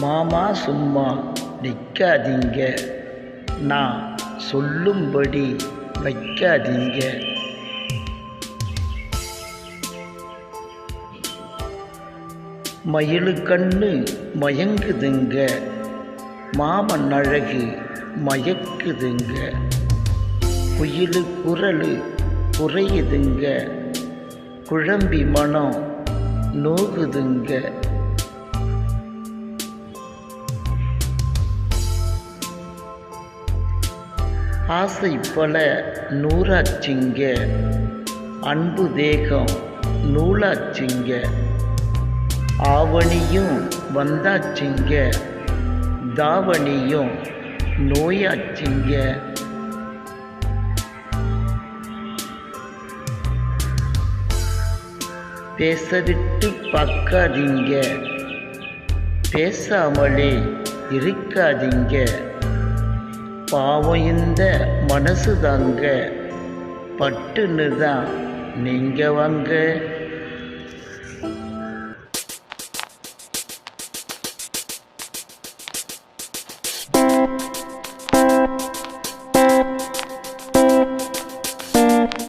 மாமா சும்மா நிற்காதீங்க நான் சொல்லும்படி வைக்காதீங்க. மயிலு கண்ணு மயங்குதுங்க. மாமன் அழகு மயக்குதுங்க. குயிலு குரலு குறையுதுங்க. குழம்பி மனம் நோகுதுங்க. ஆசை பல நூறாச்சிங்க அன்பு தேகம் நூலாச்சிங்க ஆவணியும் வந்தாச்சிங்க தாவணியும் நோயாச்சிங்க பேசவிட்டு பார்க்காதீங்க பேசாமலே இருக்காதீங்க. பாவம் இந்த மனசு தாங்க. பட்டுன்னு தான் நீங்கள் வாங்க.